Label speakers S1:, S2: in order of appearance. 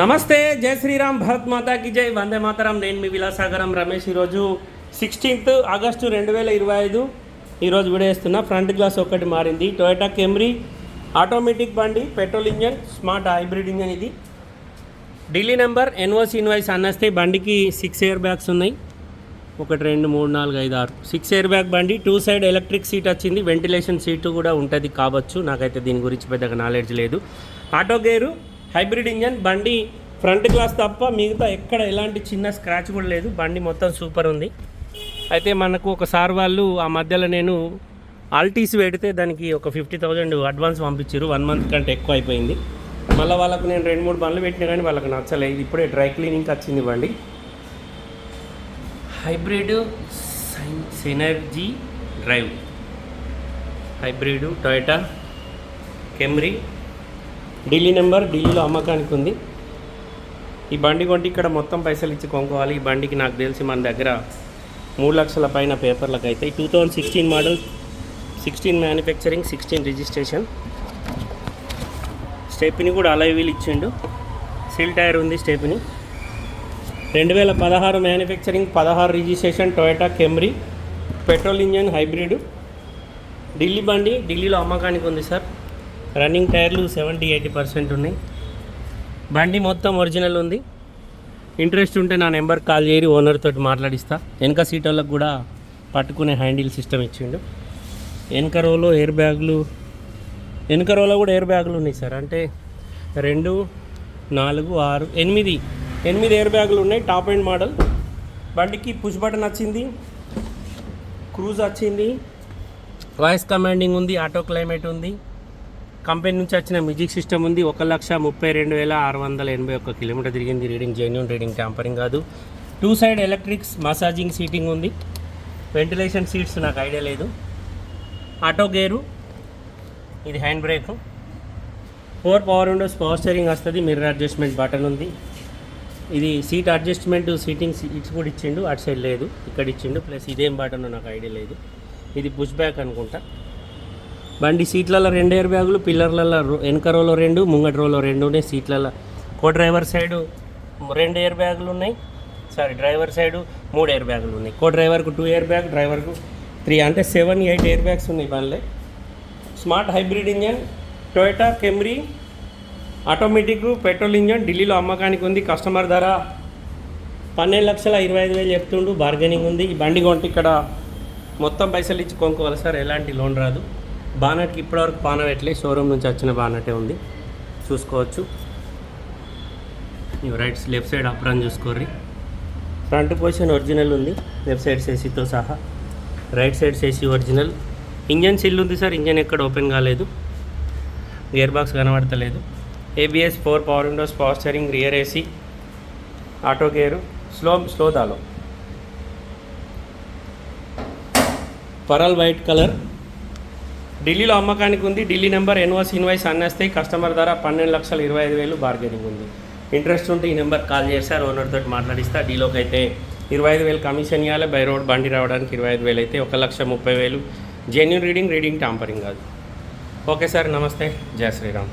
S1: నమస్తే జై శ్రీరామ్ భరత్ మాతాకి జై. వందే మాతరం నేను మీ విలాసాగరం రమేష్. ఈరోజు సిక్స్టీన్త్ ఆగస్టు రెండు వేల ఇరవై ఐదు. ఈరోజు విడేస్తున్నా ఫ్రంట్ గ్లాస్ ఒకటి మారింది. టొయోటా కెమ్రీ ఆటోమేటిక్ బండి petrol engine smart hybrid engine ఇది. ఢిల్లీ నెంబర్ ఎన్ఓసి ఇన్వాయిస్ అన్నస్తే బండికి సిక్స్ ఇయర్ బ్యాగ్స్ ఉన్నాయి. ఒకటి రెండు మూడు నాలుగు ఐదు ఆరు. సిక్స్ ఇయర్ బ్యాగ్ బండి టూ సైడ్ ఎలక్ట్రిక్ సీట్ వచ్చింది. వెంటిలేషన్ సీటు కూడా ఉంటుంది కావచ్చు. నాకైతే దీని గురించి పెద్దగా నాలెడ్జ్ లేదు. ఆటో గేరు హైబ్రిడ్ ఇంజన్ బండి ఫ్రంట్ గ్లాస్ తప్ప మిగతా ఎక్కడ ఎలాంటి చిన్న స్క్రాచ్ కూడా లేదు. బండి మొత్తం సూపర్ ఉంది. అయితే మనకు ఒకసారి వాళ్ళు ఆ మధ్యలో నేను ఆల్టీస్ పెడితే దానికి ఒక ఫిఫ్టీ థౌజండ్ అడ్వాన్స్ పంపించారు. వన్ మంత్ కంటే ఎక్కువ అయిపోయింది. మళ్ళీ వాళ్ళకు నేను రెండు మూడు బండ్లు పెట్టినా కానీ వాళ్ళకి నచ్చలేదు ఇప్పుడే డ్రై క్లీనింగ్కి వచ్చింది బండి. Hybrid synergy drive. Hybrid Toyota Camry. Delhi number ఢిల్లీలో అమ్మకానికి ఉంది ఈ బండి కొంటే ఇక్కడ మొత్తం పైసలు ఇచ్చి కొనుక్కోవాలి. ఈ బండికి నాకు తెలిసి మన దగ్గర మూడు లక్షల పైన పేపర్లకు అయితే two thousand sixteen model sixteen manufacturing sixteen registration. Stepney కూడా అలై వీల్ ఇచ్చిండు. సీల్ టైర్ ఉంది స్టెప్ని. రెండు వేల పదహారు మ్యానుఫ్యాక్చరింగ్ పదహారు registration Toyota Camry petrol engine hybrid. Delhi బండి ఢిల్లీలో అమ్మకానికి ఉంది సార్. రన్నింగ్ టైర్లు సెవెంటీ ఎయిటీ పర్సెంట్ ఉన్నాయి. బండి మొత్తం ఒరిజినల్ ఉంది. ఇంట్రెస్ట్ ఉంటే నా నెంబర్ కాల్ చేసి ఓనర్తో మాట్లాడిస్తా. వెనక సీట్ వాళ్ళకు కూడా పట్టుకునే హ్యాండిల్ సిస్టమ్ ఇచ్చిండు. వెనక రోలో ఎయిర్ బ్యాగులు వెనక రోలో కూడా ఎయిర్ బ్యాగులు ఉన్నాయి సార్. అంటే రెండు నాలుగు ఆరు ఎనిమిది ఎనిమిది ఎయిర్ బ్యాగులు ఉన్నాయి టాప్ అండ్ మోడల్ బండికి పుష్ బటన్ వచ్చింది క్రూజ్ వచ్చింది వాయిస్ కమాండింగ్ ఉంది ఆటో క్లైమేట్ ఉంది. కంపెనీ నుంచి వచ్చిన మ్యూజిక్ సిస్టమ్ ఉంది. ఒక లక్ష ముప్పై రెండు వేల ఆరు వందల ఎనభై ఒక్క కిలోమీటర్ తిరిగింది. రీడింగ్ జెన్యున్ రీడింగ్ ట్యాంపరింగ్ కాదు. Two side electrics massaging seating ఉంది. వెంటిలేషన్ సీట్స్ నాకు ఐడియా లేదు. ఆటో గేరు ఇది hand brake four power windows power steering వస్తుంది. మిర్రర్ అడ్జస్ట్మెంట్ బటన్ ఉంది. ఇది సీట్ అడ్జస్ట్మెంట్ సీటింగ్ సీట్స్ కూడా ఇచ్చిండు. అటు సైడ్ లేదు. ఇక్కడ ఇచ్చిండు. ప్లస్ ఇదేం బటన్ నాకు ఐడియా లేదు. ఇది పుష్ బ్యాక్ అనుకుంటా. బండి సీట్లలో రెండు ఎయిర్ బ్యాగులు పిల్లర్లలో రో- వెనక రోలో రెండు ముంగట రోలో రెండు ఉన్నాయి సీట్లలో. కో డ్రైవర్ సైడు రెండు ఎయిర్ బ్యాగులు ఉన్నాయి సారీ డ్రైవర్ సైడు మూడు ఎయిర్ బ్యాగులు ఉన్నాయి. కో డ్రైవర్కు టూ ఎయిర్ బ్యాగ్ డ్రైవర్కు త్రీ అంటే సెవెన్ ఎయిట్ ఎయిర్ బ్యాగ్స్ ఉన్నాయి బండ్లే. Smart hybrid engine Toyota Camry automatic petrol engine ఢిల్లీలో అమ్మకానికి ఉంది కస్టమర్ ధర పన్నెండు లక్షల ఇరవై ఐదు వేలు చెప్తుండు బార్గెనింగ్ ఉంది. ఈ బండి కొంటే ఇక్కడ మొత్తం పైసలు ఇచ్చి కొనుక్కోవాలి సార్ ఎలాంటి లోన్ రాదు. బానట్కి ఇప్పటివరకు పానవెట్లే షోరూమ్ నుంచి వచ్చిన బానటే ఉంది. చూసుకోవచ్చు. రైట్ లెఫ్ట్ సైడ్ అప్రాన్ చూసుకోర్రి. ఫ్రంట్ పొజిషన్ ఒరిజినల్ ఉంది. లెఫ్ట్ సైడ్ సేసీతో సహా. Right side chassis original engine seal ఉంది సార్ ఇంజన్ ఎక్కడ ఓపెన్ కాలేదు. గేర్ బాక్స్ కనబడతలేదు. A B S four power windows power steering rear A C auto gear slow slow దాలో pearl white colour ఢిల్లీలో అమ్మకానికి ఉంది. Delhi number ఎన్వాస్ ఇన్వాయిస్ అన్నేస్తే customer ధర పన్నెండు లక్షల ఇరవై ఐదు వేలు బార్గెనింగ్ ఉంది. ఇంట్రెస్ట్ ఉంటే ఈ నెంబర్ కాల్ చేస్తారు ఓనర్ తోటి మాట్లాడిస్తా. డీలోకి అయితే ఇరవై ఐదు వేలు కమిషన్ ఇవ్వాలి బై రోడ్ బండి రావడానికి ఇరవై ఐదు వేలు అయితే ఒక లక్ష ముప్పై వేలు. జెన్యున్ రీడింగ్ రీడింగ్ టాంపరింగ్ కాదు. ఓకే సార్ నమస్తే. జయ శ్రీరామ్.